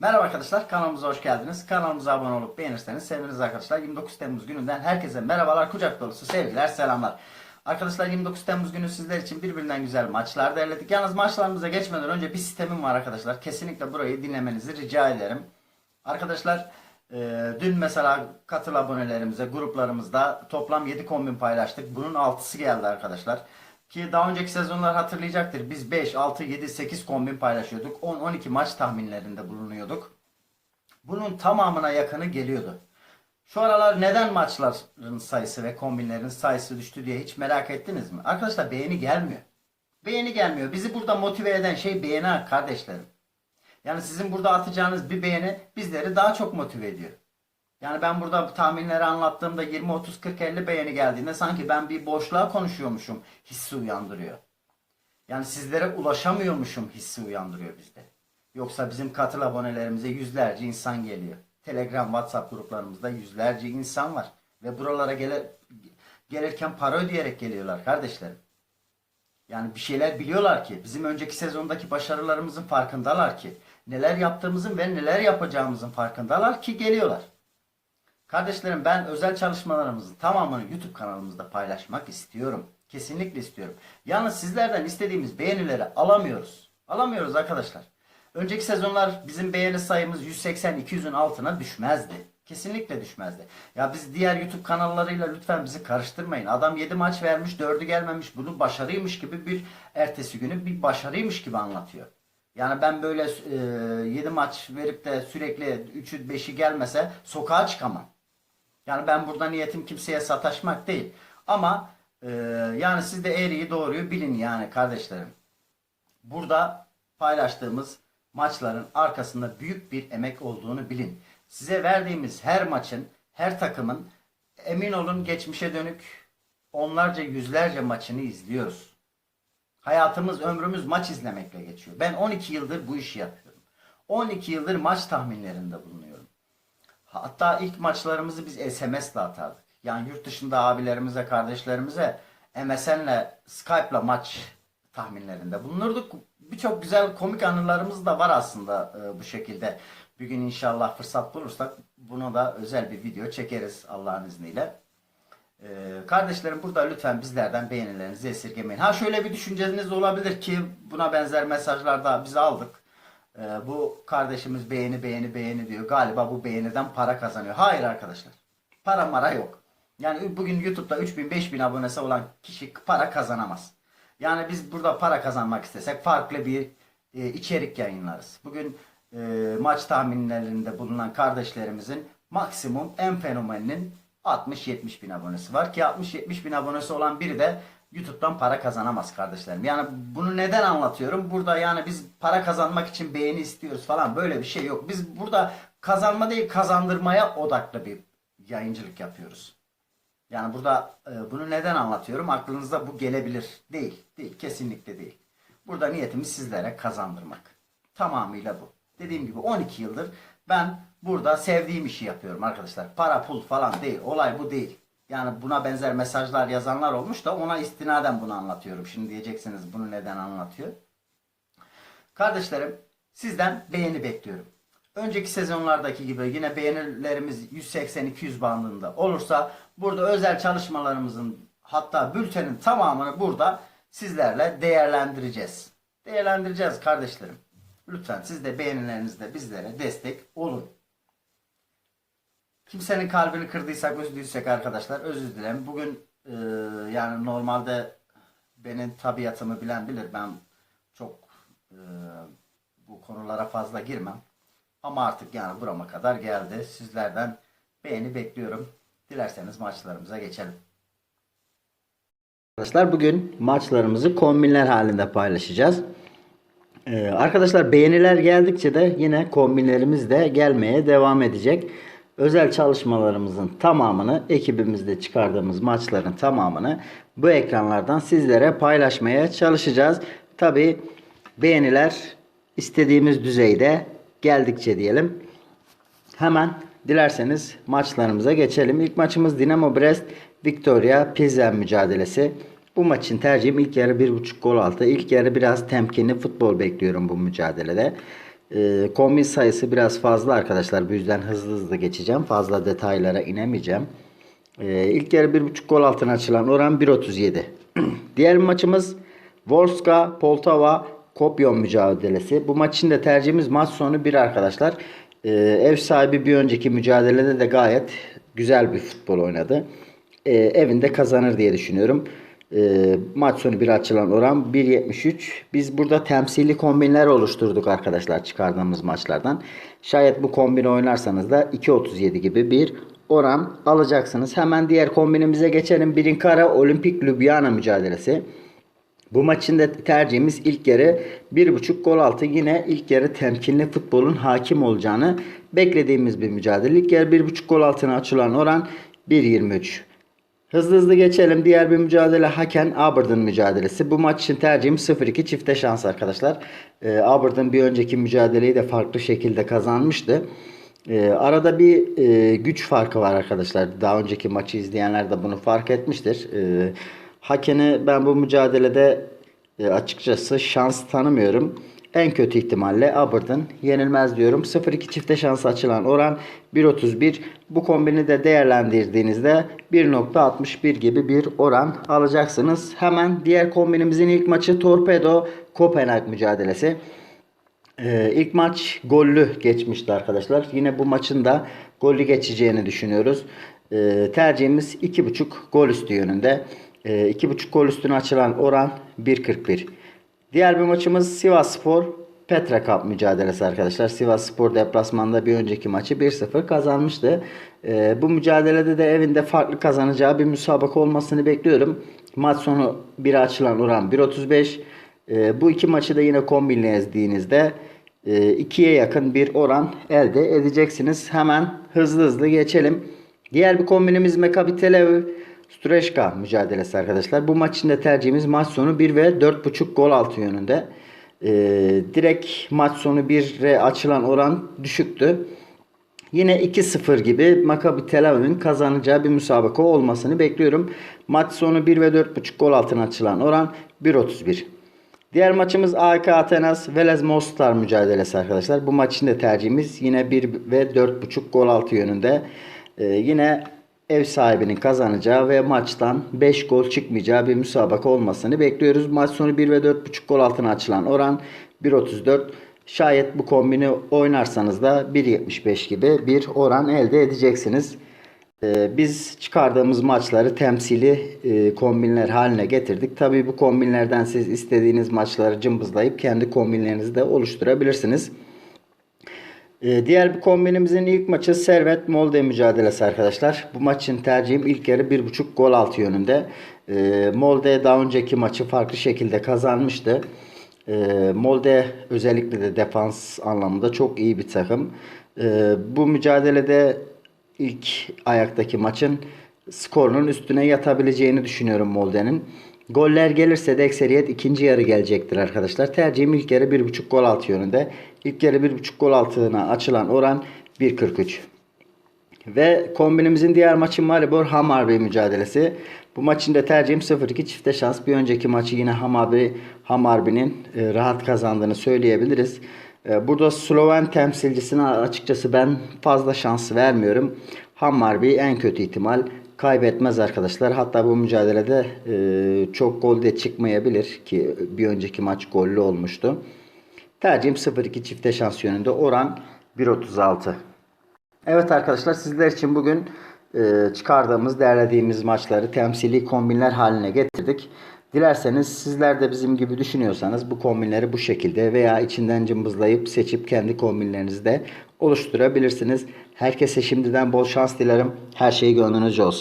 Merhaba arkadaşlar kanalımıza hoş geldiniz. Kanalımıza abone olup beğenirseniz seviniriz arkadaşlar. 29 Temmuz gününden herkese merhabalar, kucak dolusu sevgiler, selamlar. Arkadaşlar 29 Temmuz günü sizler için birbirinden güzel maçlar derledik. Yalnız maçlarımıza geçmeden önce bir sistemim var arkadaşlar. Kesinlikle burayı dinlemenizi rica ederim. Arkadaşlar e, dün mesela katıl abonelerimize gruplarımızda toplam 7 kombin paylaştık. Bunun 6'sı geldi arkadaşlar. Ki daha önceki sezonlar hatırlayacaktır. Biz 5, 6, 7, 8 kombin paylaşıyorduk. 10, 12 maç tahminlerinde bulunuyorduk. Bunun tamamına yakını geliyordu. Şu aralar neden maçların sayısı ve kombinlerin sayısı düştü diye hiç merak ettiniz mi? Arkadaşlar beğeni gelmiyor. Beğeni gelmiyor. Bizi burada motive eden şey beğeni kardeşlerim. Yani sizin burada atacağınız bir beğeni bizleri daha çok motive ediyor. Yani ben burada tahminleri anlattığımda 20, 30, 40, 50 beğeni geldiğinde sanki ben bir boşluğa konuşuyormuşum hissi uyandırıyor. Yani sizlere ulaşamıyormuşum hissi uyandırıyor bizde. Yoksa bizim katıl abonelerimize yüzlerce insan geliyor. Telegram, WhatsApp gruplarımızda yüzlerce insan var. Ve buralara gele, gelirken para ödeyerek geliyorlar kardeşlerim. Yani bir şeyler biliyorlar ki, bizim önceki sezondaki başarılarımızın farkındalar ki, neler yaptığımızın ve neler yapacağımızın farkındalar ki geliyorlar. Kardeşlerim ben özel çalışmalarımızın tamamını YouTube kanalımızda paylaşmak istiyorum. Kesinlikle istiyorum. Yalnız sizlerden istediğimiz beğenileri alamıyoruz. Alamıyoruz arkadaşlar. Önceki sezonlar bizim beğeni sayımız 180-200'ün altına düşmezdi. Kesinlikle düşmezdi. Ya biz diğer YouTube kanallarıyla lütfen bizi karıştırmayın. Adam 7 maç vermiş 4'ü gelmemiş bunu başarıymış gibi bir ertesi günü bir başarıymış gibi anlatıyor. Yani ben böyle e, 7 maç verip de sürekli 3'ü 5'i gelmese sokağa çıkamam. Yani ben burada niyetim kimseye sataşmak değil. Ama e, yani siz de eğriyi doğruyu bilin yani kardeşlerim. Burada paylaştığımız maçların arkasında büyük bir emek olduğunu bilin. Size verdiğimiz her maçın, her takımın emin olun geçmişe dönük onlarca yüzlerce maçını izliyoruz. Hayatımız, ömrümüz maç izlemekle geçiyor. Ben 12 yıldır bu işi yapıyorum. 12 yıldır maç tahminlerinde bulunuyorum. Hatta ilk maçlarımızı biz SMS ile atardık. Yani yurt dışında abilerimize, kardeşlerimize MSN'le, Skype'la maç tahminlerinde bulunurduk. Birçok güzel komik anılarımız da var aslında e, bu şekilde. Bir gün inşallah fırsat bulursak buna da özel bir video çekeriz Allah'ın izniyle. Ee, kardeşlerim burada lütfen bizlerden beğenilerinizi esirgemeyin. Ha şöyle bir düşünceniz olabilir ki buna benzer mesajlar da biz aldık. Ee, bu kardeşimiz beğeni beğeni beğeni diyor. Galiba bu beğeniden para kazanıyor. Hayır arkadaşlar. Para mara yok. Yani bugün YouTube'da 3000 5000 abonesi olan kişi para kazanamaz. Yani biz burada para kazanmak istesek farklı bir e, içerik yayınlarız. Bugün e, maç tahminlerinde bulunan kardeşlerimizin maksimum en fenomeninin 60-70 bin abonesi var ki 60-70 bin abonesi olan biri de YouTube'dan para kazanamaz kardeşlerim. Yani bunu neden anlatıyorum? Burada yani biz para kazanmak için beğeni istiyoruz falan böyle bir şey yok. Biz burada kazanma değil kazandırmaya odaklı bir yayıncılık yapıyoruz. Yani burada e, bunu neden anlatıyorum? Aklınızda bu gelebilir. Değil. Değil. Kesinlikle değil. Burada niyetimiz sizlere kazandırmak. Tamamıyla bu. Dediğim gibi 12 yıldır ben burada sevdiğim işi yapıyorum arkadaşlar. Para pul falan değil. Olay bu değil. Yani buna benzer mesajlar yazanlar olmuş da ona istinaden bunu anlatıyorum. Şimdi diyeceksiniz bunu neden anlatıyor? Kardeşlerim sizden beğeni bekliyorum. Önceki sezonlardaki gibi yine beğenilerimiz 180-200 bandında olursa burada özel çalışmalarımızın hatta bültenin tamamını burada sizlerle değerlendireceğiz. Değerlendireceğiz kardeşlerim. Lütfen siz de beğenilerinizle bizlere destek olun. Kimsenin kalbini kırdıysak, üzdüysek arkadaşlar özür dilerim. Bugün e, yani normalde benim tabiatımı bilen bilir. Ben çok e, bu konulara fazla girmem. Ama artık yani burama kadar geldi. Sizlerden beğeni bekliyorum. Dilerseniz maçlarımıza geçelim. Arkadaşlar bugün maçlarımızı kombinler halinde paylaşacağız. Ee, arkadaşlar beğeniler geldikçe de yine kombinlerimiz de gelmeye devam edecek. Özel çalışmalarımızın tamamını, ekibimizde çıkardığımız maçların tamamını bu ekranlardan sizlere paylaşmaya çalışacağız. Tabi beğeniler istediğimiz düzeyde geldikçe diyelim. Hemen dilerseniz maçlarımıza geçelim. İlk maçımız Dinamo Brest Victoria Pilsen mücadelesi. Bu maçın tercihim ilk yarı 1.5 gol altı. İlk yarı biraz temkinli futbol bekliyorum bu mücadelede. E, kombin sayısı biraz fazla arkadaşlar. Bu yüzden hızlı hızlı geçeceğim. Fazla detaylara inemeyeceğim. E, ilk yarı 1.5 gol altına açılan oran 1.37. Diğer maçımız Volska Poltava Kopyon mücadelesi. Bu maç için de tercihimiz maç sonu 1 arkadaşlar. E, ev sahibi bir önceki mücadelede de gayet güzel bir futbol oynadı. Evinde kazanır diye düşünüyorum. E, maç sonu bir açılan oran 1.73. Biz burada temsili kombinler oluşturduk arkadaşlar çıkardığımız maçlardan. Şayet bu kombini oynarsanız da 2.37 gibi bir oran alacaksınız. Hemen diğer kombinimize geçelim. Birinkara Olimpik Ljubljana mücadelesi. Bu maçın da tercihimiz ilk yarı 1.5 gol altı yine ilk yarı temkinli futbolun hakim olacağını beklediğimiz bir mücadele. İlk yarı 1.5 gol altına açılan oran 1.23. Hızlı hızlı geçelim. Diğer bir mücadele Haken Aberdeen mücadelesi. Bu maç için tercihim 0-2 çifte şans arkadaşlar. Ee, Aberdeen bir önceki mücadeleyi de farklı şekilde kazanmıştı. Ee, arada bir e, güç farkı var arkadaşlar. Daha önceki maçı izleyenler de bunu fark etmiştir. Ee, Haken'i ben bu mücadelede e, açıkçası şans tanımıyorum. En kötü ihtimalle Aberdeen yenilmez diyorum. 0-2 çifte şans açılan oran 1.31. Bu kombini de değerlendirdiğinizde 1.61 gibi bir oran alacaksınız. Hemen diğer kombinimizin ilk maçı Torpedo Kopenhag mücadelesi. Ee, ilk maç gollü geçmişti arkadaşlar. Yine bu maçın da gollü geçeceğini düşünüyoruz. Ee, tercihimiz 2.5 gol üstü yönünde. Ee, 2.5 gol üstüne açılan oran 1.41. Diğer bir maçımız Sivas Spor Petra Cup mücadelesi arkadaşlar. Sivas Spor deplasmanda bir önceki maçı 1-0 kazanmıştı. Ee, bu mücadelede de evinde farklı kazanacağı bir müsabaka olmasını bekliyorum. Maç sonu bir açılan oran 1.35. Ee, bu iki maçı da yine kombinlediğinizde e, ikiye yakın bir oran elde edeceksiniz. Hemen hızlı hızlı geçelim. Diğer bir kombinimiz Maccabi Tel Stureşka mücadelesi arkadaşlar. Bu maç için de tercihimiz maç sonu 1 ve 4.5 gol altı yönünde. Ee, direkt maç sonu 1'e açılan oran düşüktü. Yine 2-0 gibi Maccabi Tel Aviv'in kazanacağı bir müsabaka olmasını bekliyorum. Maç sonu 1 ve 4.5 gol altına açılan oran 1.31. Diğer maçımız AEK Atenas Velez Mostar mücadelesi arkadaşlar. Bu maç için de tercihimiz yine 1 ve 4.5 gol altı yönünde. Ee, yine ev sahibinin kazanacağı ve maçtan 5 gol çıkmayacağı bir müsabaka olmasını bekliyoruz. Maç sonu 1 ve 4.5 gol altına açılan oran 1.34. Şayet bu kombini oynarsanız da 1.75 gibi bir oran elde edeceksiniz. Ee, biz çıkardığımız maçları temsili e, kombinler haline getirdik. Tabii bu kombinlerden siz istediğiniz maçları cımbızlayıp kendi kombinlerinizi de oluşturabilirsiniz. Ee, diğer bir kombinimizin ilk maçı Servet Molde mücadelesi arkadaşlar. Bu maçın tercihim ilk yarı 1.5 gol altı yönünde. Ee, Molde daha önceki maçı farklı şekilde kazanmıştı. Ee, Molde özellikle de defans anlamında çok iyi bir takım. Bu mücadelede ilk ayaktaki maçın skorunun üstüne yatabileceğini düşünüyorum Molde'nin. Goller gelirse de ekseriyet ikinci yarı gelecektir arkadaşlar. Tercihim ilk yarı 1.5 gol altı yönünde. İlk yarı 1.5 gol altına açılan oran 1.43. Ve kombinimizin diğer maçı Maribor Hamarby mücadelesi. Bu maçın da tercihim 0-2 çifte şans. Bir önceki maçı yine Hamarby, Hamarby'nin e, rahat kazandığını söyleyebiliriz. E, burada Sloven temsilcisine açıkçası ben fazla şans vermiyorum. Hamarby en kötü ihtimal kaybetmez arkadaşlar. Hatta bu mücadelede e, çok gol de çıkmayabilir ki bir önceki maç gollü olmuştu. Tercihim 0-2 çifte şans yönünde oran 1.36. Evet arkadaşlar sizler için bugün e, çıkardığımız, değerlediğimiz maçları temsili kombinler haline getirdik. Dilerseniz sizler de bizim gibi düşünüyorsanız bu kombinleri bu şekilde veya içinden cımbızlayıp seçip kendi kombinlerinizi de oluşturabilirsiniz. Herkese şimdiden bol şans dilerim. Her şey gönlünüzce olsun.